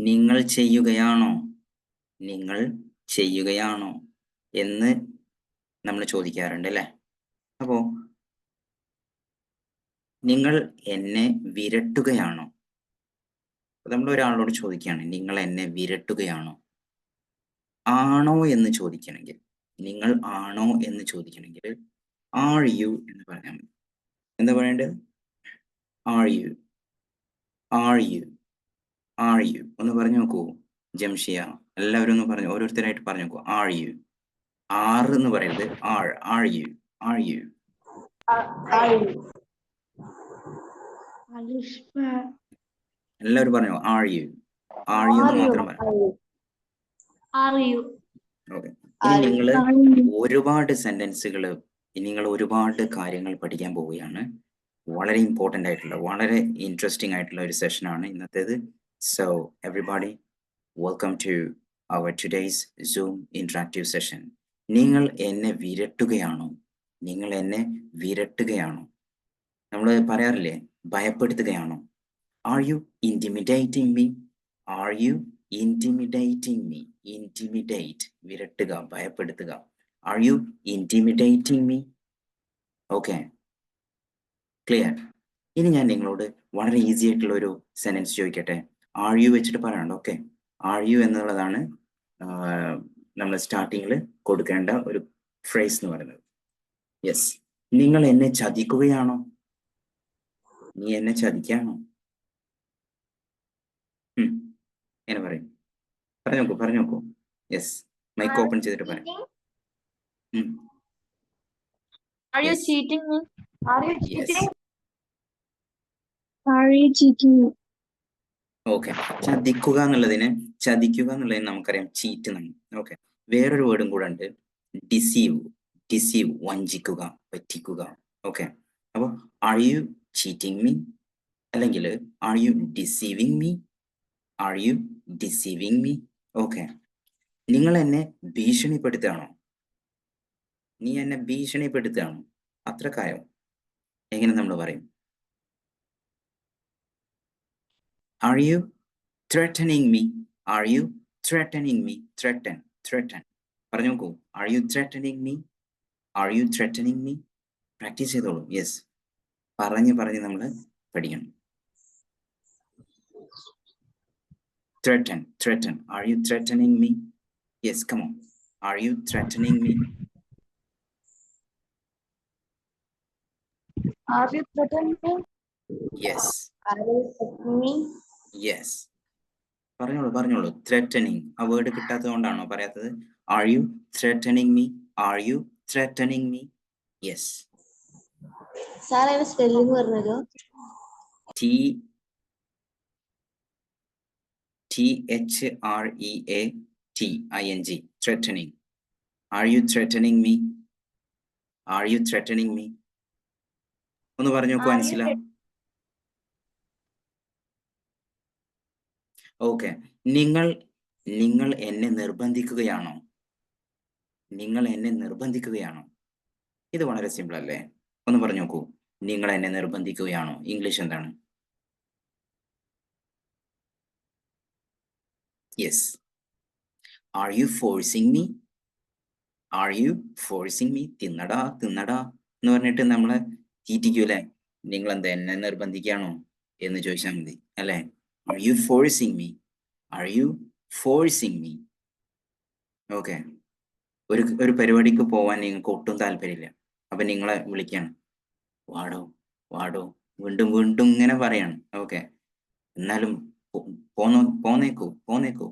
നിങ്ങൾ ചെയ്യുകയാണോ? നിങ്ങൾ ചെയ്യുകയാണോ? എന്ന് നമ്മൾ ചോദിക്കാറുണ്ട് അല്ലേ? അപ്പോ നിങ്ങൾ എന്നെ വിരട്ടുകയാണോ? നമ്മൾ ഒരാളോട് ചോദിക്കുകയാണ് നിങ്ങൾ എന്നെ വിരട്ടുകയാണോ? ആണോ എന്ന് ചോദിക്കണമെങ്കിൽ നിങ്ങൾ ആണോ എന്ന് ചോദിക്കണമെങ്കിൽ ആർ യു എന്ന് മതി. എന്താ പറയേണ്ടത്? Are you are you are you ഒന്ന് പറഞ്ഞു നോക്കൂ ജംഷിയ. എല്ലാവരും ഒന്ന് പറഞ്ഞു ഓരോരുത്തരായിട്ട് പറഞ്ഞു നോക്കൂ. ആർ യു ആർ എന്ന് പറയുന്നത് are are you are you എല്ലാവരും പറഞ്ഞു ആർ യു ആർ യു എന്ന് മാത്രം പറഞ്ഞു? ഓക്കെ ഇനി നിങ്ങൾ ഒരുപാട് സെന്റൻസുകൾ നിങ്ങൾ ഒരുപാട് കാര്യങ്ങൾ പഠിക്കാൻ പോവുകയാണ്. വളരെ ഇമ്പോർട്ടന്റ് ആയിട്ടുള്ള വളരെ ഇൻട്രസ്റ്റിംഗ് ആയിട്ടുള്ള ഒരു സെഷനാണ് ഇന്നത്തേത്. So everybody, welcome to our today's Zoom interactive session. നിങ്ങൾ എന്നെ വിരട്ടുകയാണോ? നിങ്ങൾ എന്നെ വിരട്ടുകയാണോ? നമ്മൾ പറയാറില്ലേ ഭയപ്പെടുത്തുകയാണോ? Are you intimidating me are you intimidating me intimidate വിരട്ടുക ഭയപ്പെടുത്തുക. Are you intimidating me okay clear ഇനി ഞാൻ നിങ്ങളോട് വളരെ ഈസി ആയിട്ടുള്ള ഒരു സെന്റൻസ് ചോദിക്കട്ടെ? ആർ യു വെച്ചിട്ട് പറയണ്ട ഓക്കെ ആർ യു എന്നുള്ളതാണ് നമ്മൾ സ്റ്റാർട്ടിങ്ങിൽ കൊടുക്കേണ്ട ഒരു ഫ്രേസ് എന്ന് പറയുന്നത്. യെസ് നിങ്ങൾ എന്നെ ചതിക്കുകയാണോ? നീ എന്നെ ചതിക്കാണോ? എന്നെ പറയും. പറഞ്ഞു നോക്കൂ പറഞ്ഞു നോക്കൂ. യെസ് മൈക്ക് ഓപ്പൺ ചെയ്തിട്ട് പറയാം. Are you cheating? me? Are you cheating? yes. Are you cheating me? Okay ചതിക്കുക എന്നുള്ളതിന് ചതിക്കുക എന്നുള്ളതിന് നമുക്കറിയാം ചീറ്റ് നമ്മൾ ഓക്കെ വേറൊരു വേർഡും കൂടെ ഉണ്ട്. ഡിസീവ് ഡിസീവ് വഞ്ചിക്കുക പറ്റിക്കുക. ഓക്കെ അപ്പോൾ ആർ യു ചീറ്റിംഗ് മീ അല്ലെങ്കിൽ are you deceiving me are you deceiving me okay നിങ്ങൾ എന്നെ ഭീഷണിപ്പെടുത്തുകയാണോ? നീ എന്നെ ഭീഷണിപ്പെടുത്തുകയാണോ? അത്രക്കായോ? എങ്ങനെ നമ്മൾ പറയും? Are you threatening me? Are you threatening me? Threaten, threaten. പറഞ്ഞു നോക്കൂ Are you threatening me? Are you threatening me? Practice ചെയ്തോളൂ യെസ് പറഞ്ഞ് പറഞ്ഞ് നമ്മൾ പഠിക്കണം threaten, threaten. Are you threatening me? Yes, come on. Are you threatening me? Are you threatening me? Yes, Are you threatening me? Yes. പറഞ്ഞോളൂ പറഞ്ഞോളൂ. Threatening ആ word കിട്ടാത്തത് കൊണ്ടാണോ പറയാത്തത്? Are you threatening me are you threatening me yes sir അതിന്റെ spelling പറഞ്ഞല്ലോ T T H R E A T I N G. Threatening. Are you threatening me? Are you threatening me? ഒന്ന് പറഞ്ഞു നോക്കൂ Are you Ansila okay നിങ്ങൾ നിങ്ങൾ എന്നെ നിർബന്ധിക്കുകയാണോ? നിങ്ങൾ എന്നെ നിർബന്ധിക്കുകയാണോ? ഇത് വളരെ സിമ്പിൾ അല്ലേ? ഒന്ന് പറഞ്ഞു നോക്കൂ. നിങ്ങൾ എന്നെ നിർബന്ധിക്കുകയാണോ? ഇംഗ്ലീഷ് എന്താണ്? Yes are you forcing me are you forcing me തിന്നടാ തിന്നടാ എന്ന് പറഞ്ഞിട്ട് നമ്മളെ തീറ്റിക്കൂലേ നിങ്ങൾ എന്താ എന്നെ നിർബന്ധിക്കുകയാണോ? എന്ന് ചോദിച്ചാൽ മതി. അല്ലേ? Are you forcing me? Are you forcing me? Okay ഒരു ഒരു പരിപാടിക്ക് പോവാൻ നിങ്ങൾക്ക് ഒട്ടും താല്പര്യമില്ല. അപ്പൊ നിങ്ങളെ വിളിക്കാണ്. വാടോ വാടോ. വീണ്ടും വീണ്ടും ഇങ്ങനെ പറയാണ്. ഓക്കെ എന്നാലും പോന്നോ പോന്നേക്കോ പോന്നേക്കോ.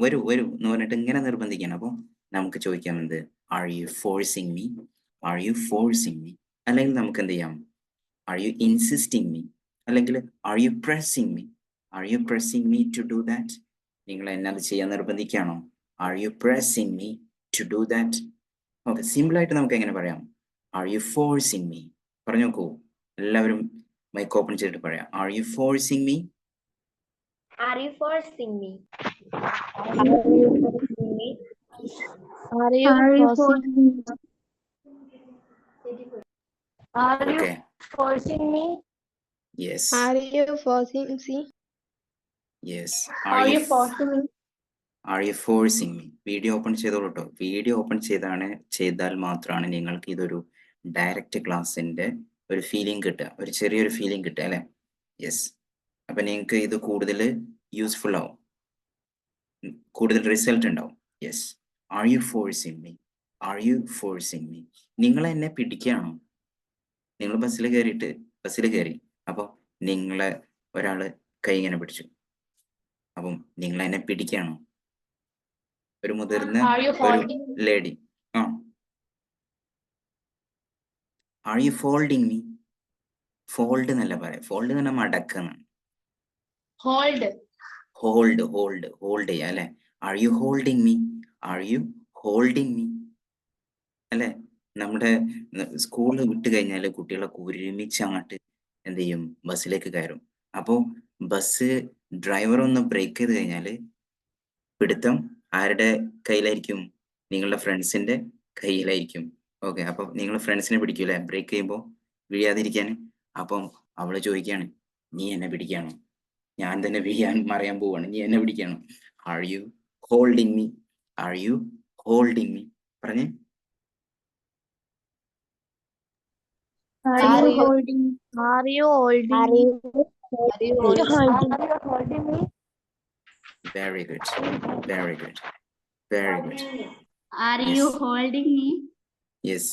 വരൂ വരൂ എന്ന് പറഞ്ഞിട്ട് ഇങ്ങനെ നിർബന്ധിക്കണം അപ്പോൾ നമുക്ക് ചോദിക്കാം എന്ത്? Are you forcing me are you forcing me അല്ലെങ്കിൽ നമുക്ക് എന്ത് ചെയ്യാം? ആർ യു ഇൻസിസ്റ്റിംഗ് മീ അല്ലെങ്കിൽ are you pressing me are you pressing me to do that നിങ്ങൾ എന്നെ അത് ചെയ്യാൻ നിർബന്ധിക്കുകയാണോ are you pressing me to do that okay സിമ്പിളായിട്ട് നമുക്ക് എങ്ങനെ പറയാം ആർ യു ഫോഴ്സിങ് മീ പറഞ്ഞു നോക്കൂ എല്ലാവരും മൈക്ക് ഓപ്പൺ ചെയ്തിട്ട് പറയാം are you forcing me Are you forcing me? Are you forcing me? Are you forcing me? Are you okay forcing me? Yes Are you forcing me? Yes Are you forcing are you forcing me video open ചെയ്തോളൂ കേട്ടോ video open ചെയ്താണ് ചെയ്താൽ മാത്രമാണ് നിങ്ങൾക്ക് ഇതൊരു direct ക്ലാസ്സിന്റെ ഒരു feeling കിട്ടുക. ഒരു ചെറിയൊരു ഫീലിംഗ് കിട്ടുക അല്ലേ? യെസ് അപ്പൊ നിങ്ങൾക്ക് ഇത് കൂടുതൽ യൂസ്ഫുൾ ആവും. കൂടുതൽ റിസൾട്ട് ഉണ്ടാവും. Yes are you forcing me are you forcing me നിങ്ങൾ എന്നെ പിടിക്കുകയാണോ? നിങ്ങൾ ബസ്സിൽ കയറിയിട്ട് ബസ്സിൽ കയറി അപ്പോൾ നിങ്ങളെ ഒരാൾ കൈ ഇങ്ങനെ പിടിച്ചു. അപ്പം നിങ്ങൾ എന്നെ പിടിക്കണോ. ഒരു മുതിർന്ന ഒരു ലേഡി ആ. Are you folding me fold എന്നല്ല പറയാം. ഫോൾഡ് എന്ന് പറഞ്ഞാൽ മടക്കണം. ഹോൾഡ് ഹോൾഡ് ഹോൾഡ് ഹോൾഡ് ചെയ്യാം അല്ലെ? Are you holding me are you holding me അല്ലെ? നമ്മുടെ സ്കൂൾ വിട്ട് കഴിഞ്ഞാൽ കുട്ടികളൊക്കെ ഒരുമിച്ച് അങ്ങോട്ട് എന്ത് ചെയ്യും? ബസ്സിലേക്ക് കയറും. അപ്പോൾ ബസ് ഡ്രൈവർ ഒന്ന് ബ്രേക്ക് ചെയ്ത് കഴിഞ്ഞാൽ പിടുത്തം ആരുടെ കയ്യിലായിരിക്കും? നിങ്ങളുടെ ഫ്രണ്ട്സിന്റെ കയ്യിലായിരിക്കും. ഓക്കെ അപ്പം നിങ്ങൾ ഫ്രണ്ട്സിനെ പിടിക്കൂലേ ബ്രേക്ക് ചെയ്യുമ്പോൾ വീഴാതിരിക്കാൻ അപ്പം അവൾ ചോദിക്കുകയാണ് നീ എന്നെ പിടിക്കാണോ? ഞാൻ തന്നെ വീഴാൻ മറിയാൻ പോവാണ്. നീ എന്നെ പിടിക്കാണോ? Are you holding me are you holding me പറഞ്ഞേ. Are you holding? Are you holding? Are you Are you? Are you holding me? Very good very good very good Are you holding me? Yes.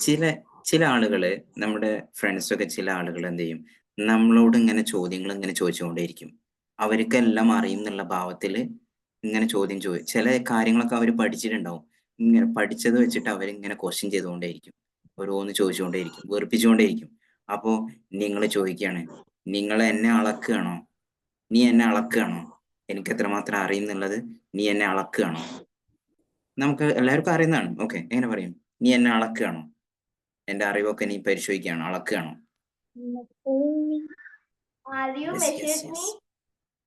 ചില ചില ആളുകൾ നമ്മുടെ friends ഒക്കെ ചില ആളുകൾ എന്ത് ചെയ്യും? നമ്മളോട് ഇങ്ങനെ ചോദ്യങ്ങൾ ഇങ്ങനെ ചോദിച്ചുകൊണ്ടേയിരിക്കും. അവർക്കെല്ലാം അറിയും എന്നുള്ള ഭാവത്തിൽ ഇങ്ങനെ ചോദ്യം ചോദി ചില കാര്യങ്ങളൊക്കെ അവർ പഠിച്ചിട്ടുണ്ടാവും. ഇങ്ങനെ പഠിച്ചത് വെച്ചിട്ട് അവരിങ്ങനെ ക്വസ്റ്റ്യൻ ചെയ്തുകൊണ്ടേയിരിക്കും. ഓരോന്ന് ചോദിച്ചുകൊണ്ടേയിരിക്കും. വെറുപ്പിച്ചുകൊണ്ടേയിരിക്കും. അപ്പോൾ നിങ്ങൾ ചോദിക്കുകയാണ് നിങ്ങൾ എന്നെ അളക്കുകയാണോ? നീ എന്നെ അളക്കുകയാണോ? എനിക്ക് എത്രമാത്രം അറിയും എന്നുള്ളത് നീ എന്നെ അളക്കുകയാണോ? നമുക്ക് എല്ലാവർക്കും അറിയുന്നതാണ്. ഓക്കെ എങ്ങനെ പറയും? നീ എന്നെ അളക്കുകയാണോ? എന്റെ അറിവൊക്കെ നീ പരിശോധിക്കുകയാണോ? അളക്കുകയാണോ?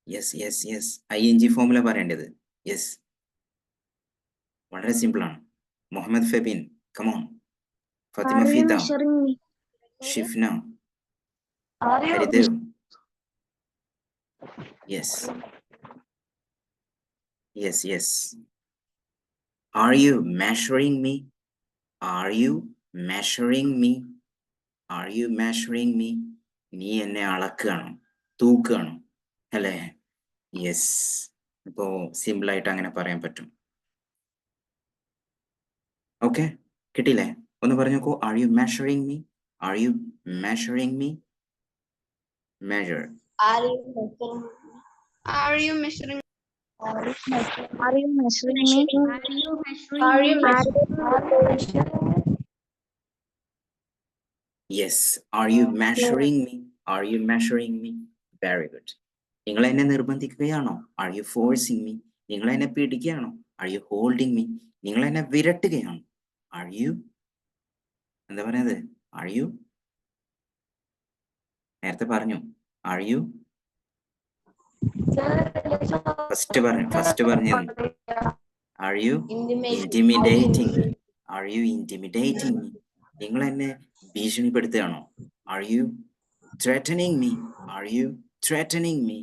Yes yes yes I N G ഫോമില പറയേണ്ടത്. യെസ് വളരെ സിമ്പിൾ ആണ്. Muhammad Febin come on Fathima Fitha Shifna Haridev. Yes Yes, yes. Are you measuring me? Are you measuring me? Are you measuring me? നീ എന്നെ അളക്കുകയാണോ തൂക്കുകയാണോ അല്ലേ yes അപ്പോ simple ആയിട്ട് അങ്ങനെ പറയാൻ പറ്റും ഓക്കെ കിട്ടിയില്ലേ ഒന്ന് പറഞ്ഞു നോക്കൂ are you measuring me are you measuring me measure Are you measuring me? Are you measuring? Are you measuring Are you measuring me? Are you measuring me? Are you measuring me? Very good. നിങ്ങൾ എന്നെ നിർബന്ധിക്കുകയാണോ are you forcing me നിങ്ങൾ എന്നെ പിടിക്കുകയാണോ are you holding me നിങ്ങൾ എന്നെ വിരട്ടുകയാണോ are you എന്താ പറയുന്നത് ആർ യു നേരത്തെ പറഞ്ഞു ആർ യു ഫസ്റ്റ് പറഞ്ഞു ഫസ്റ്റ് പറഞ്ഞു are you intimidating are you intimidating നിങ്ങൾ എന്നെ ഭീഷണിപ്പെടുത്തുകയാണോ? Are you threatening me are you threatening me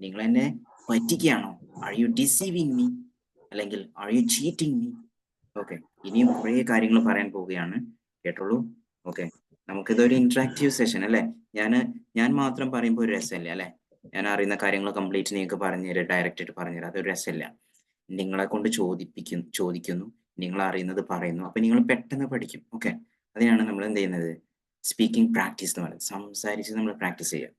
നിങ്ങൾ എന്നെ പറ്റിക്കുകയാണോ? ആർ യു ഡിസീവിങ് മീ അല്ലെങ്കിൽ are you cheating me okay ഇനിയും കുറേ കാര്യങ്ങൾ പറയാൻ പോവുകയാണ്. കേട്ടോളൂ? ഓക്കെ നമുക്കിതൊരു ഇന്ററാക്റ്റീവ് സെഷൻ അല്ലേ? ഞാൻ ഞാൻ മാത്രം പറയുമ്പോൾ ഒരു രസമല്ലേ അല്ലേ? ഞാൻ അറിയുന്ന കാര്യങ്ങൾ കംപ്ലീറ്റ് നിങ്ങൾക്ക് പറഞ്ഞുതരാം ഡയറക്റ്റ് ആയിട്ട് പറഞ്ഞുതരാം അതൊരു രസമില്ല. നിങ്ങളെ കൊണ്ട് ചോദിപ്പിക്കുന്നു ചോദിക്കുന്നു. നിങ്ങൾ അറിയുന്നത് പറയുന്നു. അപ്പൊ നിങ്ങൾ പെട്ടെന്ന് പഠിക്കും. ഓക്കെ അതിനാണ് നമ്മൾ എന്ത് ചെയ്യുന്നത്? സ്പീക്കിംഗ് പ്രാക്ടീസ് എന്ന് പറയുന്നത്. സംസാരിച്ച് നമ്മൾ പ്രാക്ടീസ് ചെയ്യുക.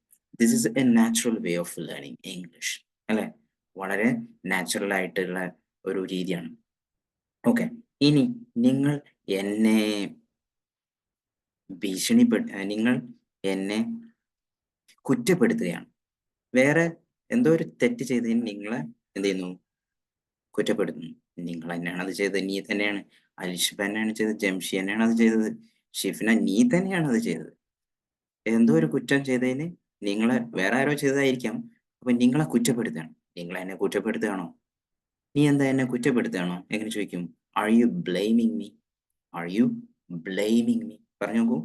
This is a natural way of learning English അല്ലെ? വളരെ നാച്ചുറൽ ആയിട്ടുള്ള ഒരു രീതിയാണ്. ഓക്കെ ഇനി നിങ്ങൾ എന്നെ ഭീഷണിപ്പെടു നിങ്ങൾ എന്നെ കുറ്റപ്പെടുത്തുകയാണ്. വേറെ എന്തോ ഒരു തെറ്റ് ചെയ്തതിന് നിങ്ങളെ എന്ത് ചെയ്യുന്നു? കുറ്റപ്പെടുത്തുന്നു. നിങ്ങൾ തന്നെയാണ് അത് ചെയ്തത്. നീ തന്നെയാണ്. അലിഷ് തന്നെയാണ് ചെയ്തത്. ജംഷി തന്നെയാണ് അത് ചെയ്തത്. ഷിഫിന നീ തന്നെയാണ് അത് ചെയ്തത്. എന്തോ ഒരു കുറ്റം ചെയ്തതിന് നിങ്ങളെ വേറെ ആരോ ചെയ്തതായിരിക്കാം. അപ്പൊ നിങ്ങളെ കുറ്റപ്പെടുത്തുകയാണ്. നിങ്ങൾ എന്നെ കുറ്റപ്പെടുത്തുകയാണോ? നീ എന്താ എന്നെ കുറ്റപ്പെടുത്തുകയാണോ? എങ്ങനെ ചോദിക്കും? Are you blaming me are you blaming me പറഞ്ഞു നോക്കൂ.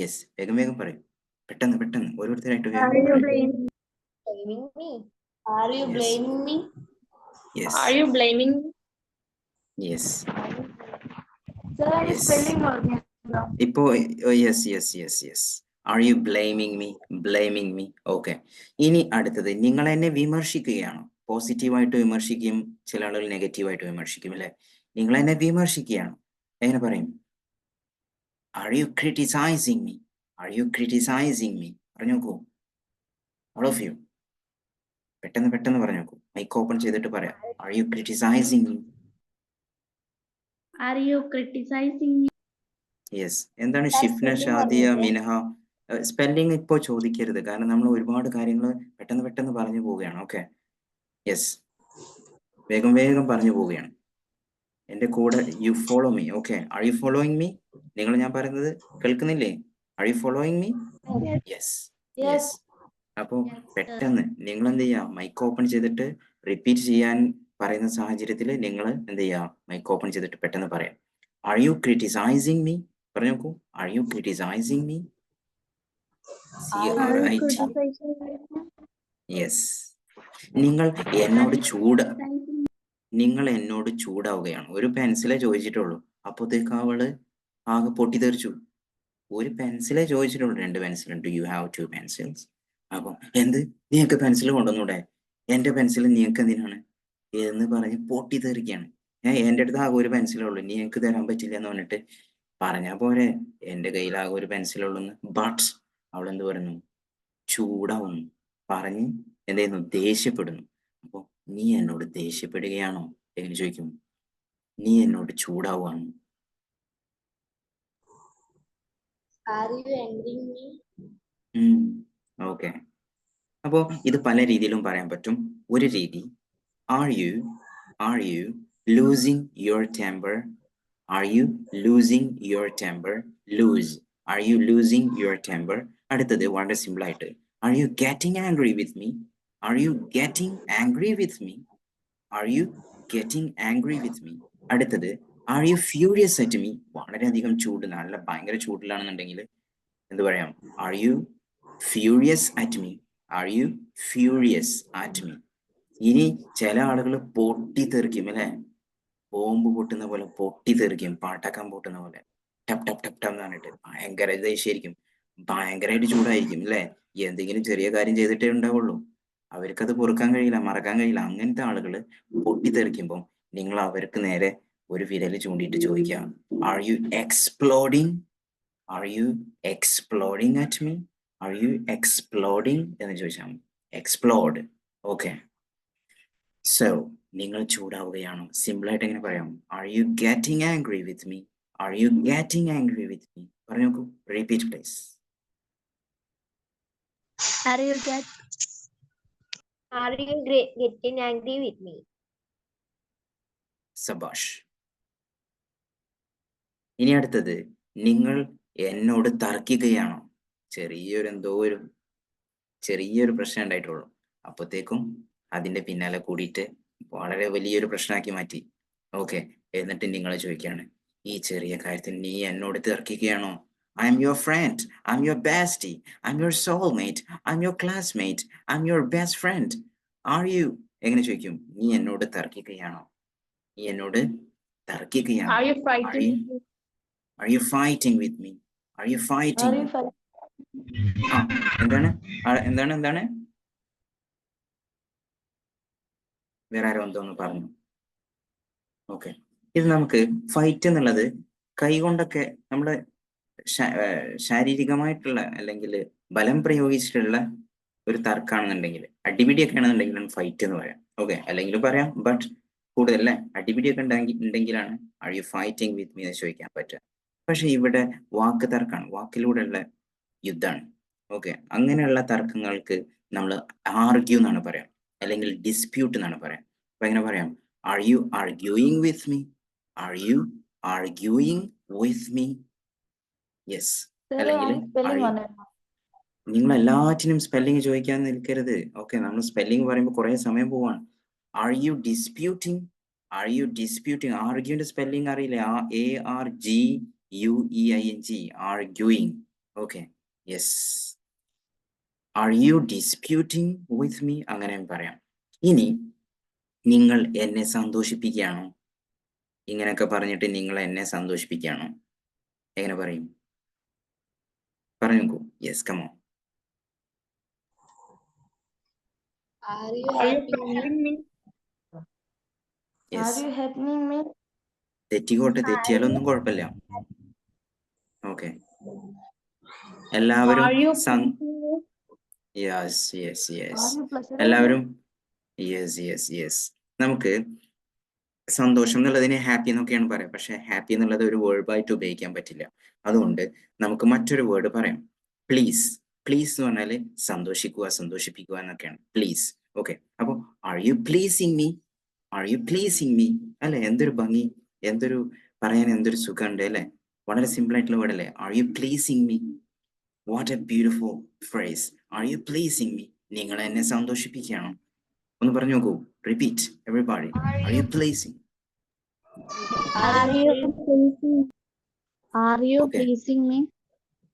യെസ് വേഗം വേഗം പറയും. പെട്ടെന്ന് പെട്ടെന്ന്. ഓരോരുത്തരായിട്ട് വേഗം. Blaming? Me? Are you Yes. blaming me? Yes. Are you blaming me? Yes. Sir, Yes. spelling പറഞ്ഞു ഇപ്പോ yes yes yes yes are you blaming me blaming me okay ഇനി അടുത്തത് നിങ്ങൾ എന്നെ വിമർശിക്കുകയാണ് പോസിറ്റീവായിട്ട് വിമർശിക്കും ചില ആളുകൾ നെഗറ്റീവായിട്ട് വിമർശിക്കും അല്ലെ നിങ്ങൾ എന്നെ വിമർശിക്കുകയാണ് എങ്ങനെ പറയും are you criticising me are you criticising me പറഞ്ഞു നോക്കൂ ഓൾ ഓഫ് യു പെട്ടെന്ന് പെട്ടെന്ന് പറഞ്ഞു നോക്കൂ മൈക്ക് ഓപ്പൺ ചെയ്തിട്ട് പറയാം. Are you criticising me are you criticising me yes എന്താണ് ഷിഫ്ന ഷാദിയ? മിനഹ? സ്പെല്ലിംഗ് ഇപ്പോ ചോദിക്കരുത്. കാരണം നമ്മൾ ഒരുപാട് കാര്യങ്ങൾ പെട്ടെന്ന് പെട്ടെന്ന് പറഞ്ഞു പോവുകയാണ്. ഓക്കെ യെസ് വേഗം വേഗം പറഞ്ഞു പോവുകയാണ്. എന്റെ കൂടെ you follow me okay are you following me നിങ്ങൾ ഞാൻ പറയുന്നത് കേൾക്കുന്നില്ലേ? Are you following me yes. Yes അപ്പോൾ sir. പെട്ടെന്ന് നിങ്ങൾ എന്ത് ചെയ്യുക മൈക്ക് ഓപ്പൺ ചെയ്തിട്ട് റിപ്പീറ്റ് ചെയ്യാൻ പറയുന്ന സാഹചര്യത്തിൽ നിങ്ങൾ എന്ത് ചെയ്യുക മൈക്ക് ഓപ്പൺ ചെയ്തിട്ട് പെട്ടെന്ന് പറയാം. ആർ യു ക്രിട്ടിസൈസിങ് മീ പറഞ്ഞു നോക്കൂ. Are you criticising me yes നിങ്ങൾ എന്നോട് ചൂട് നിങ്ങൾ എന്നോട് ചൂടാവുകയാണ്. ഒരു പെൻസിലേ ചോദിച്ചിട്ടുള്ളൂ. അപ്പോഴത്തേക്ക് അവൾ ആകെ പൊട്ടിത്തെറിച്ചു. ഒരു പെൻസിലേ ചോദിച്ചിട്ടുള്ളൂ. രണ്ട് pencil do you have two pencils അപ്പൊ എന്ത്? നീയൊക്കെ പെൻസിൽ കൊണ്ടുവന്നൂടെ? എന്റെ പെൻസിൽ നീക്ക് എന്തിനാണ്? എന്ന് പറഞ്ഞ് പൊട്ടി പൊട്ടിത്തെറിക്കുകയാണ് ഏഹ് എന്റെ അടുത്ത് ആകെ ഒരു പെൻസിലേ ഉള്ളൂ. നീ എനിക്ക് തരാൻ പറ്റില്ല എന്ന് പറഞ്ഞിട്ട് പറഞ്ഞ പോരെ. എന്റെ കയ്യിൽ ആകെ ഒരു പെൻസിലുള്ളൂ ബട്ട് അവൾ എന്ത് പറയുന്നു? ചൂടാവുന്നു. പറഞ്ഞ് എന്ത് ചെയ്യുന്നു? ദേഷ്യപ്പെടുന്നു. അപ്പൊ നീ എന്നോട് ദേഷ്യപ്പെടുകയാണോ? എന്ന് ചോദിക്കും. നീ എന്നോട് ചൂടാവുകയാണ്. Are you angering me? Okay അപ്പോ ഇത് പല രീതിയിലും പറയാൻ പറ്റും. ഒരു രീതി. Are you are you losing your temper are you losing your temper lose are you losing your temper അടുത്തത് വളരെ സിമ്പിൾ ആയിട്ട്. Are you getting angry with me are you getting angry with me are you getting angry with me അടുത്തത് are you furious at me വളരെയധികം ചൂട് നല്ല ഭയങ്കര ചൂടിലാണെന്നുണ്ടെങ്കിൽ എന്ത് പറയാം? Are you furious at me are you furious at me ഇനി ചില ആളുകൾ പൊട്ടിത്തെറിക്കും അല്ലെ? ബോംബ് പൊട്ടുന്ന പോലെ പൊട്ടിത്തെറിക്കും പാട്ടക്കാൻ പൊട്ടുന്ന പോലെ. ടപ് ടപ് ടപ് ടപ് എന്ന് പറഞ്ഞിട്ട് ഭയങ്കര ദേഷ്യമായിരിക്കും ഭയങ്കരമായിട്ട് ചൂടായിരിക്കും അല്ലെ? എന്തെങ്കിലും ചെറിയ കാര്യം ചെയ്തിട്ടേ ഉണ്ടാവുള്ളൂ. അവർക്കത് പൊറുക്കാൻ കഴിയില്ല മറക്കാൻ കഴിയില്ല. അങ്ങനത്തെ ആളുകൾ പൊട്ടിത്തെറിക്കുമ്പോൾ നിങ്ങൾ അവർക്ക് നേരെ ഒരു വിരൽ ചൂണ്ടിയിട്ട് ചോദിക്കുക are you exploding are you exploding at me are you exploding എന്ന് ചോദിച്ചാൽ എക്സ്പ്ലോഡ് ഓക്കെ സോ നിങ്ങൾ ചൂടാവുകയാണോ? സിമ്പിളായിട്ട് എങ്ങനെ പറയാം? Are you getting angry with me are you getting angry with me പറഞ്ഞു നോക്കൂ. Repeat please Are you get? Are you getting angry with me? സബാഷ്. ഇനി അടുത്തത്. നിങ്ങൾ എന്നോട് തർക്കിക്കുകയാണോ? ചെറിയൊരു എന്തോ ഒരു ചെറിയൊരു പ്രശ്നം ഉണ്ടായിട്ടുള്ളൂ. അപ്പോഴത്തേക്കും അതിന്റെ പിന്നാലെ കൂടിയിട്ട് വളരെ വലിയൊരു പ്രശ്നമാക്കി മാറ്റി. ഓക്കെ എന്നിട്ട് നിങ്ങൾ ചോദിക്കുകയാണ് ഈ ചെറിയ കാര്യത്തിൽ നീ എന്നോട് തർക്കിക്കുകയാണോ I am your friend I am your bestie I am your soulmate I am your classmate I am your best friend are you എങ്ങനെ ചോദിക്കും? നീ എന്നോട് തർക്കിക്കുകയാണോ നീ എന്നോട് തർക്കിക്കുകയാണോ are you fighting Are you fighting with me? Are you fighting? എന്താണ്? എന്താണ് എന്താണ്? വേറെ ആരോ എന്തോന്ന് പറഞ്ഞു. ഓക്കെ ഇത് നമുക്ക് ഫൈറ്റ് എന്നുള്ളത് കൈകൊണ്ടൊക്കെ നമ്മുടെ ശാരീരികമായിട്ടുള്ള അല്ലെങ്കിൽ ബലം പ്രയോഗിച്ചിട്ടുള്ള ഒരു തർക്കാണെന്നുണ്ടെങ്കിൽ അടിപിടിയൊക്കെ ആണെന്നുണ്ടെങ്കിലാണ് ഫൈറ്റ് എന്ന് പറയാം. ഓക്കെ അല്ലെങ്കിൽ പറയാം ബട്ട് കൂടുതൽ അല്ലേ അടിപിടിയൊക്കെ ഉണ്ടെങ്കിൽ ഉണ്ടെങ്കിലാണ് are you fighting with me എന്ന് ചോദിക്കാൻ പറ്റുക. പക്ഷെ ഇവിടെ വാക്ക് തർക്കാണ്. വാക്കിലൂടെയുള്ള യുദ്ധമാണ്. ഓക്കെ അങ്ങനെയുള്ള തർക്കങ്ങൾക്ക് നമ്മൾ ആർഗ്യൂ എന്നാണ് പറയാം. അല്ലെങ്കിൽ ഡിസ്പ്യൂട്ട് എന്നാണ് പറയാം. അപ്പൊ എങ്ങനെ പറയാം? Are you arguing with me are you arguing with me yes അല്ലെങ്കിൽ. നിങ്ങൾ എല്ലാറ്റിനും സ്പെല്ലിംഗ് ചോദിക്കാൻ നിൽക്കരുത്. ഓക്കെ നമ്മൾ സ്പെല്ലിംഗ് പറയുമ്പോൾ കുറെ സമയം പോവാണ്. Are you disputing are you disputing ആർഗ്യൂന്റെ spelling അറിയില്ലേ? A R G U E I N G arguing okay yes are you disputing with me അങ്ങനെ പറയാം. ഇനി നിങ്ങൾ എന്നെ സന്തോഷിപ്പിക്കുകയാണോ? ഇങ്ങനെയൊക്കെ പറഞ്ഞിട്ട് നിങ്ങൾ എന്നെ സന്തോഷിപ്പിക്കുകയാണോ? എങ്ങനെ പറയും? പറഞ്ഞു yes come on Are you helping me? Are you helping me? തെറ്റിക്കോട്ടെ തെറ്റിയാലൊന്നും കുഴപ്പമില്ല. ഓക്കെ എല്ലാവരും? Yes yes yes? എല്ലാവരും യെസ് യെസ് യെസ് നമുക്ക് സന്തോഷം എന്നുള്ളതിന് ഹാപ്പി എന്നൊക്കെയാണ് പറയാം. പക്ഷെ ഹാപ്പി എന്നുള്ളത് ഒരു വേർഡായിട്ട് ഉപയോഗിക്കാൻ പറ്റില്ല. അതുകൊണ്ട് നമുക്ക് മറ്റൊരു വേർഡ് പറയാം. പ്ലീസ് പ്ലീസ് എന്ന് പറഞ്ഞാൽ സന്തോഷിക്കുക സന്തോഷിപ്പിക്കുക എന്നൊക്കെയാണ്. പ്ലീസ് ഓക്കെ അപ്പൊ are you pleasing me are you pleasing me അല്ലെ? എന്തൊരു ഭംഗി എന്തൊരു പറയാൻ എന്തൊരു സുഖമുണ്ട് അല്ലെ? വളരെ സിമ്പിൾ ആയിട്ടുള്ള വേർഡ് അല്ലേ? Are you pleasing me what a beautiful phrase are you pleasing me നിങ്ങൾ എന്നെ സന്തോഷിപ്പിക്കുകയാണോ? ഒന്ന് പറഞ്ഞു നോക്കൂ. Repeat everybody are you pleasing Are you pleasing? Are you Okay. pleasing me?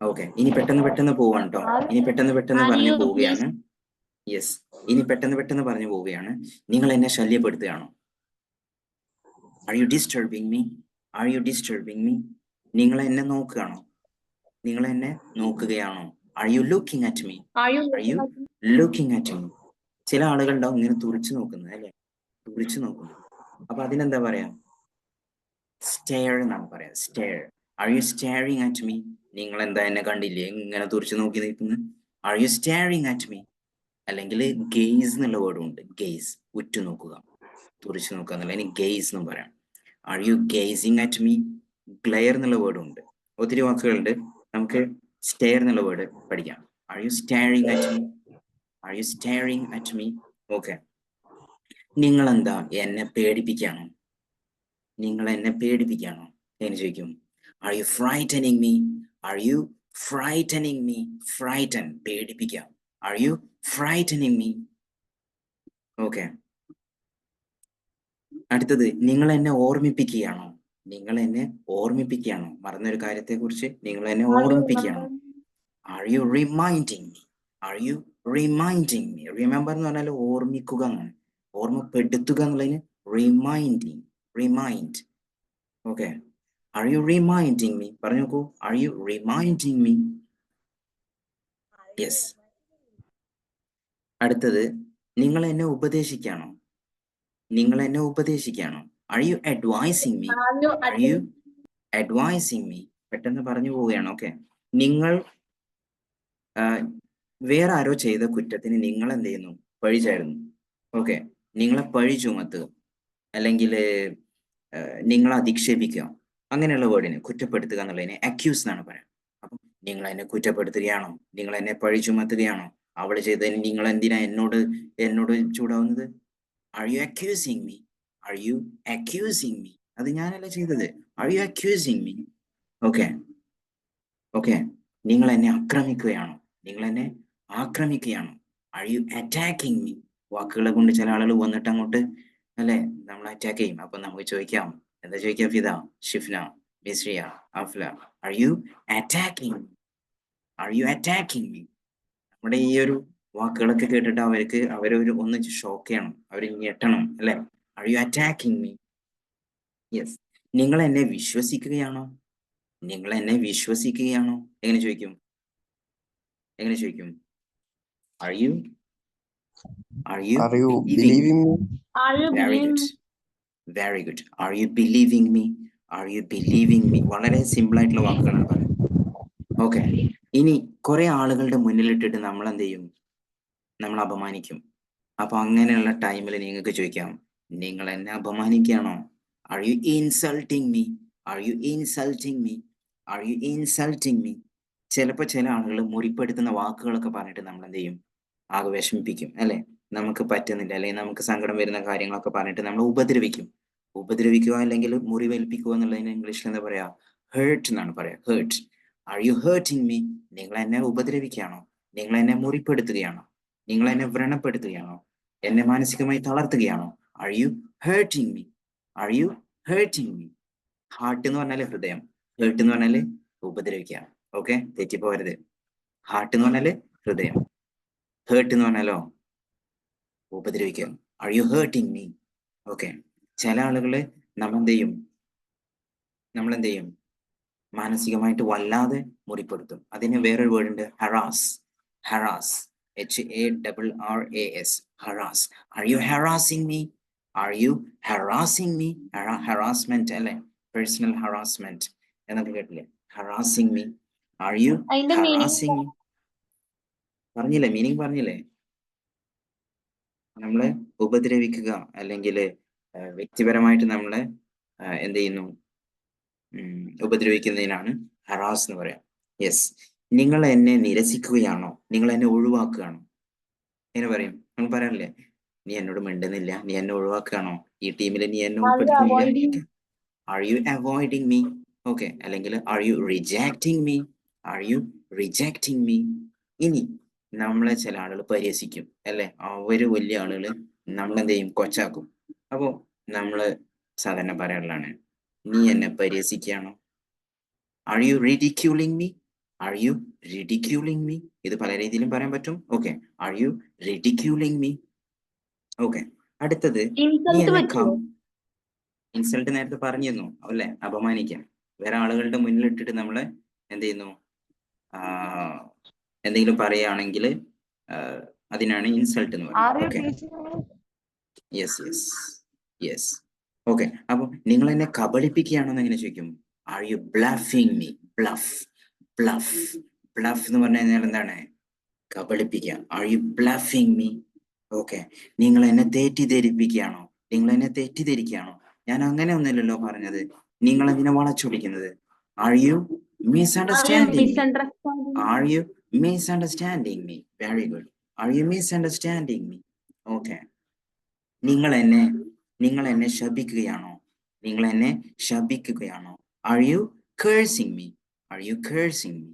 Okay ഇനി പെട്ടെന്ന് പെട്ടെന്ന് പോവാണ് കേട്ടോ ഇനി പെട്ടെന്ന് പെട്ടെന്ന് പറഞ്ഞു പോവുകയാണ്. യെസ് ഇനി പെട്ടെന്ന് പെട്ടെന്ന് പറഞ്ഞു പോവുകയാണ്. നിങ്ങൾ എന്നെ ശല്യപ്പെടുത്തുകയാണോ? Are you disturbing me are you disturbing me നിങ്ങൾ എന്നെ നോക്കുകയാണോ? നിങ്ങൾ എന്നെ നോക്കുകയാണോ? Are you looking at me Are you? Looking at me ചില ആളുകൾ ഉണ്ടാവും ഇങ്ങനെ തുറിച്ചു നോക്കുന്നത് അല്ലെ? തുറിച്ചു നോക്കുന്നു. അപ്പൊ അതിനെന്താ പറയാ? സ്റ്റെയർ എന്നാണ് പറയാ. Stare are you staring at me നിങ്ങൾ എന്താ എന്നെ കണ്ടില്ലേ? ഇങ്ങനെ തുറിച്ചു നോക്കി നിൽക്കുന്നു. Are you staring at me അല്ലെങ്കിൽ ഗെയ്സ് എന്നുള്ള വേർഡും ഉണ്ട്. ഗെയ്സ് ഉറ്റുനോക്കുക തുറിച്ചു നോക്കുക എന്നുള്ള ഇനി ഗെയ്സ് എന്ന് പറയാം. Are you gazing at me glare എന്നുള്ള വേർഡും ഉണ്ട്. ഒത്തിരി വാക്കുകളുണ്ട്. നമുക്ക് സ്റ്റെയർ എന്നുള്ള വേർഡ് പഠിക്കാം. Are you staring at me are you staring at me okay നിങ്ങൾ എന്താ എന്നെ പേടിപ്പിക്കാണോ? നിങ്ങൾ എന്നെ പേടിപ്പിക്കാണോ? എന്ന് ചോദിക്കും. Are you frightening me are you frightening me frighten പേടിപ്പിക്കാം. Are you frightening me okay അടുത്തത് നിങ്ങൾ എന്നെ ഓർമ്മിപ്പിക്കുകയാണോ? നിങ്ങൾ എന്നെ ഓർമ്മിപ്പിക്കുകയാണോ. മറന്നൊരു കാര്യത്തെ കുറിച്ച് നിങ്ങൾ എന്നെ ഓർമ്മിപ്പിക്കുകയാണോ. Are you reminding me are you reminding me remember എന്ന് പറഞ്ഞാൽ ഓർമ്മിക്കുക എന്നാണ്. ഓർമ്മപ്പെടുത്തുക എന്നുള്ളതിന് reminding remind okay are you reminding me പറഞ്ഞു നോക്കൂ. Are you reminding me yes അടുത്തത് നിങ്ങൾ എന്നെ ഉപദേശിക്കാണോ നിങ്ങൾ എന്നെ ഉപദേശിക്കാണോ are you advising me are you advising me പെട്ടെന്ന് പറഞ്ഞു പോവുകയാണ്. ഓക്കെ നിങ്ങൾ വേറെ ആരോ ചെയ്ത കുറ്റത്തിന് നിങ്ങൾ എന്ത് ചെയ്യുന്നു? പഴി ചേരുന്നു. ഓക്കെ നിങ്ങളെ പഴി ചുമത്തുക. അല്ലെങ്കിൽ നിങ്ങളെ അധിക്ഷേപിക്കുക. അങ്ങനെയുള്ള വേർഡിന് കുറ്റപ്പെടുത്തുക എന്നുള്ളതിനെ അക്യൂസ് എന്നാണ് പറയാം അപ്പം നിങ്ങൾ എന്നെ കുറ്റപ്പെടുത്തുകയാണോ? നിങ്ങൾ എന്നെ പഴി ചുമത്തുകയാണോ? അവൾ ചെയ്തതിന് നിങ്ങൾ എന്തിനാ എന്നോട് എന്നോട് ചൂടാവുന്നത്? Are you accusing me are you accusing me അത് ഞാനല്ല ചെയ്തത്. Are you accusing me okay okay നിങ്ങൾ എന്നെ ആക്രമിക്കുകയാണോ? നിങ്ങൾ എന്നെ ആക്രമിക്കുകയാണോ? ആർ യു അറ്റാക്കിങ് മീ വാക്കുകളെ കൊണ്ട് ചില ആളുകൾ വന്നിട്ട് അങ്ങോട്ട് അല്ലെ? നമ്മൾ അറ്റാക്ക് ചെയ്യും. അപ്പൊ നമുക്ക് ചോദിക്കാം. എന്താ ചോദിക്കാം Fida? Shifna Misriya Afla. Are you attacking are you attacking me നമ്മുടെ ഈ ഒരു വാക്കുകളൊക്കെ കേട്ടിട്ട് അവർക്ക് അവരൊരു ഒന്ന് ഷോക്ക് ചെയ്യണം. അവർ ഞെട്ടണം അല്ലെ? Are you attacking me yes നിങ്ങൾ എന്നെ വിശ്വസിക്കുകയാണോ? നിങ്ങൾ എന്നെ വിശ്വസിക്കുകയാണോ? എങ്ങനെ ചോദിക്കും? എങ്ങനെ ചോദിക്കും? Are you are you Are you believing me? Are you very believing good very good are you believing me are you believing me വളരെ സിമ്പിൾ ആയിട്ടുള്ള വാക്കുകളാണ് പറയുന്നത് ഓക്കെ ഇനി കുറെ ആളുകളുടെ മുന്നിലിട്ടിട്ട് നമ്മൾ എന്ത് ചെയ്യും നമ്മൾ അപമാനിക്കും അപ്പൊ അങ്ങനെയുള്ള ടൈമിൽ നിങ്ങൾക്ക് ചോദിക്കാം. നിങ്ങൾ എന്നെ അപമാനിക്കുകയാണോ? Are you insulting me are you insulting me are you insulting me ചിലപ്പോൾ ചില ആളുകൾ മുറിപ്പെടുത്തുന്ന വാക്കുകളൊക്കെ പറഞ്ഞിട്ട് നമ്മൾ എന്ത് ചെയ്യും ആകെ വിഷമിപ്പിക്കും അല്ലെ? നമുക്ക് പറ്റുന്നില്ല അല്ലെങ്കിൽ നമുക്ക് സങ്കടം വരുന്ന കാര്യങ്ങളൊക്കെ പറഞ്ഞിട്ട് നമ്മൾ ഉപദ്രവിക്കും. ഉപദ്രവിക്കുക അല്ലെങ്കിൽ മുറിവേൽപ്പിക്കുക എന്നുള്ളതിന് ഇംഗ്ലീഷിൽ എന്താ പറയാ? ഹേർട്ട് എന്നാണ് പറയാ. Hurt are you hurting me നിങ്ങൾ എന്നെ ഉപദ്രവിക്കുകയാണോ? നിങ്ങൾ എന്നെ മുറിപ്പെടുത്തുകയാണോ? നിങ്ങൾ എന്നെ വ്രണപ്പെടുത്തുകയാണോ? എന്നെ മാനസികമായി തളർത്തുകയാണോ? Are you hurting me? Are you hurting me heart എന്ന് പറഞ്ഞാൽ ഹൃദയം. ഹേർട്ട് എന്ന് പറഞ്ഞാൽ ഉപദ്രവിക്കുക ഓക്കെ തെറ്റിപ്പോരുത് ഹാർട്ട് എന്ന് പറഞ്ഞാൽ ഹൃദയം. ഹേർട്ട് എന്ന് പറഞ്ഞാലോ? ഉപദ്രവിക്കുക are you hurting me okay ചില ആളുകൾ നമ്മൾ എന്ത് ചെയ്യും നമ്മൾ എന്ത് ചെയ്യും മാനസികമായിട്ട് വല്ലാതെ മുറിപ്പെടുത്തും. അതിന് വേറൊരു വേർഡ് ഉണ്ട് harass harass H A double R A S harass are you harassing me are you harassing me harassment അല്ലെ? പേഴ്സണൽ ഹറാസ്മെന്റ് എന്നൊക്കെ കേട്ടില്ലേ? Harassing me are you harassing me പറഞ്ഞില്ലേ? മീനിങ് പറഞ്ഞില്ലേ? നമ്മളെ ഉപദ്രവിക്കുക അല്ലെങ്കിൽ വ്യക്തിപരമായിട്ട് നമ്മളെ എന്ത് ചെയ്യുന്നു? ഉപദ്രവിക്കുന്നതിനാണ് ഹറാസ് എന്ന് പറയാം. യെസ് നിങ്ങൾ എന്നെ നിരസിക്കുകയാണോ? നിങ്ങൾ എന്നെ ഒഴിവാക്കുകയാണോ? എങ്ങനെ പറയും? നമ്മൾ പറയാറില്ലേ നീ എന്നോട് മിണ്ടുന്നില്ല. നീ എന്നെ ഒഴിവാക്കുകയാണോ? ഈ ടീമിൽ നീ എന്നെ ഉൾപ്പെടുത്തുന്നില്ല. Are you avoiding me okay അല്ലെങ്കിൽ are you rejecting me are you rejecting me ഇനി നമ്മളെ ചില ആളുകൾ പരിഹസിക്കും അല്ലെ? അവർ വലിയ ആളുകൾ നമ്മളെന്ത് ചെയ്യും കൊച്ചാക്കും. അപ്പോ നമ്മൾ സാധാരണ പറയാറുള്ളതാണ് നീ എന്നെ പരിഹസിക്കുകയാണോ? Are you ridiculing me are you ridiculing me ഇത് പല രീതിയിലും പറയാൻ പറ്റും. Okay are you ridiculing me okay അടുത്തത് ഇൻസൾട്ട് നേരത്തെ പറഞ്ഞിരുന്നു അല്ലേ? അപമാനിക്കാം. വേറെ ആളുകളുടെ മുന്നിൽ ഇട്ടിട്ട് നമ്മളെ എന്ത് ചെയ്യുന്നു? എന്തെങ്കിലും പറയുകയാണെങ്കിൽ അതിനാണ് ഇൻസൾട്ട് എന്ന് പറയുന്നത്. Okay yes yes yes okay അപ്പൊ നിങ്ങൾ എന്നെ കബളിപ്പിക്കുകയാണെന്ന് എങ്ങനെ ചോദിക്കും? Are you bluffing me bluff bluff bluff എന്ന് പറഞ്ഞു കഴിഞ്ഞാൽ എന്താണ്? കബളിപ്പിക്കുക. Are you bluffing me okay നിങ്ങൾ എന്നെ തെറ്റിദ്ധരിപ്പിക്കുകയാണോ? നിങ്ങൾ എന്നെ തെറ്റിദ്ധരിക്കുകയാണോ? ഞാൻ അങ്ങനെ ഒന്നുമില്ലല്ലോ പറഞ്ഞത്. നിങ്ങൾ എന്തിനാ വളച്ചൊടിക്കുന്നത് are you misunderstanding are you misunderstanding me very good are you misunderstanding me okay നിങ്ങൾ എന്നെ നിങ്ങൾ എന്നെ ശപിക്കുകയാണോ? നിങ്ങൾ എന്നെ ശപിക്കുകയാണോ? Are you cursing me are you cursing me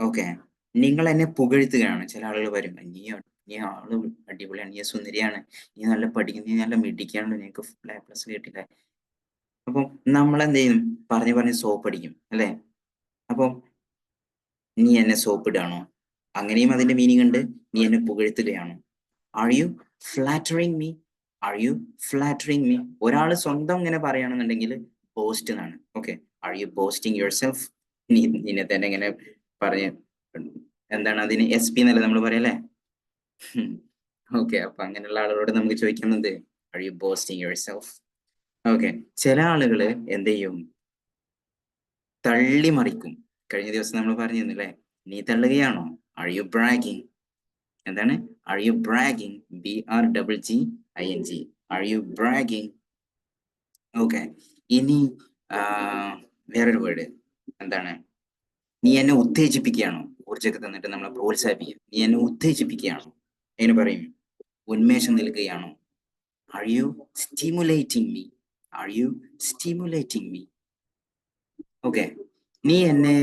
okay നിങ്ങൾ എന്നെ പുകഴ്ത്തുകയാണ്. ചില ആളുകൾ വരും. നീ നീ ആൾ അടിപൊളിയാണ്. നീ സുന്ദരിയാണ്. നീ നല്ല പഠിക്കുന്ന. നീ നല്ല മിടിക്കാണ്ട് നിനക്ക് ഫുൾ എ പ്ലസ് കിട്ടില്ല? അപ്പം നമ്മൾ എന്ത് ചെയ്യും പറഞ്ഞു പറഞ്ഞ് സോപ്പ് അടിക്കും അല്ലേ? അപ്പം നീ എന്നെ സോപ്പ് ഇടാണോ? അങ്ങനെയും അതിന്റെ മീനിങ് ഉണ്ട്. നീ എന്നെ പുകഴ്ത്തുകയാണോ? Are you flattering me are you flattering me ഒരാൾ സ്വന്തം ഇങ്ങനെ പറയുകയാണെന്നുണ്ടെങ്കിൽ ബോസ്റ്റ് എന്നാണ്. Okay are you boasting yourself നീ നിന്നെ തന്നെ ഇങ്ങനെ പറഞ്ഞ് എന്താണ് അതിന് എസ് പി എന്നല്ലേ നമ്മൾ പറയല്ലേ? ഓക്കെ അപ്പൊ അങ്ങനെയുള്ള ആളുകളോട് നമുക്ക് ചോദിക്കുന്നത് are you boasting your okay ചില ആളുകൾ എന്ത് ചെയ്യും? തള്ളി മറിക്കും. കഴിഞ്ഞ ദിവസം നമ്മൾ പറഞ്ഞിരുന്നില്ലേ നീ തള്ളുകയാണോ? ആർ യു ബ്രാഗിങ് എന്താണ്? Are you bragging B R double G I N G are you bragging okay ഇനി വേറൊരു വേർഡ് എന്താണ്? നീ എന്നെ ഉത്തേജിപ്പിക്കുകയാണോ? ഊർജൊക്കെ തന്നിട്ട് നമ്മളെ പ്രോത്സാഹിപ്പിക്കുക. നീ എന്നെ ഉത്തേജിപ്പിക്കുകയാണോ? എങ്ങനെ പറയും ഉന്മേഷം നൽകുകയാണോ? Are you stimulating me are you stimulating me okay നീ എന്നെ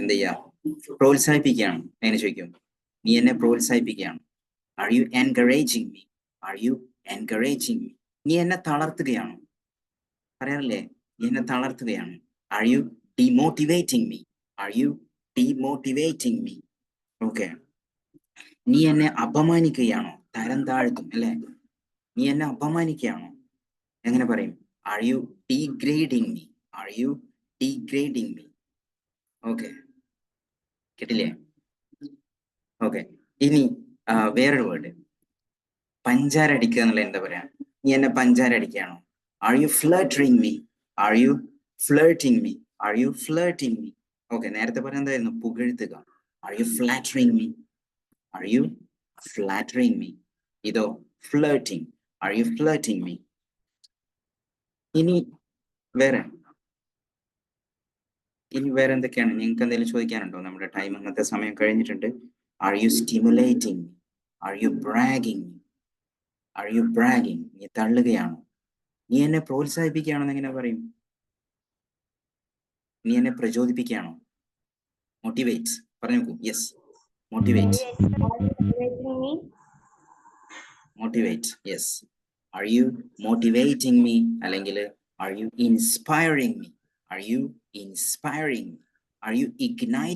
എന്ത് ചെയ്യാ? പ്രോത്സാഹിപ്പിക്കുകയാണ്. എങ്ങനെ ചോദിക്കും? നീ എന്നെ പ്രോത്സാഹിപ്പിക്കുകയാണ്. Are you encouraging me are you encouraging me നീ എന്നെ തളർത്തുകയാണ്? പറയാറില്ലേ? നീ എന്നെ തളർത്തുകയാണ്. Are you demotivating me are you demotivating me okay നീ എന്നെ അപമാനിക്കുകയാണോ? തരം താഴ്ത്തും അല്ലെ? നീ എന്നെ അപമാനിക്കുകയാണോ? എങ്ങനെ പറയും? Are you degrading me are you degrading me okay കേട്ടില്ലേ? ഓക്കെ ഇനി വേറൊരു വേർഡ് പഞ്ചാര അടിക്കുക എന്നുള്ള എന്താ പറയാ? നീ എന്നെ പഞ്ചാര അടിക്കുകയാണോ? Are you flattering me are you flirting me are you flirting me okay നേരത്തെ പറഞ്ഞ എന്തായിരുന്നു? പുകഴ്ത്തുക. Are you flattering me are you flattering me? ഇതോ flirting are you flirting me ഇനി വേറെ. ഇനി വേറെ എന്തൊക്കെയാണ്? നിങ്ങൾക്ക് എന്തെങ്കിലും ചോദിക്കാനുണ്ടോ? നമ്മുടെ ടൈം അന്നത്തെ സമയം കഴിഞ്ഞിട്ടുണ്ട്. Are you stimulating are you bragging are you bragging നീ തള്ളുകയാണോ? നീ എന്നെ പ്രോത്സാഹിപ്പിക്കുകയാണെന്ന് എങ്ങനെ പറയും? നീ എന്നെ പ്രചോദിപ്പിക്കുകയാണോ? മോട്ടിവേറ്റ് പറഞ്ഞു നോക്കൂ yes motivate me motivate yes are you motivating me അല്ലെങ്കിൽ are you inspiring me are you inspiring are you igniting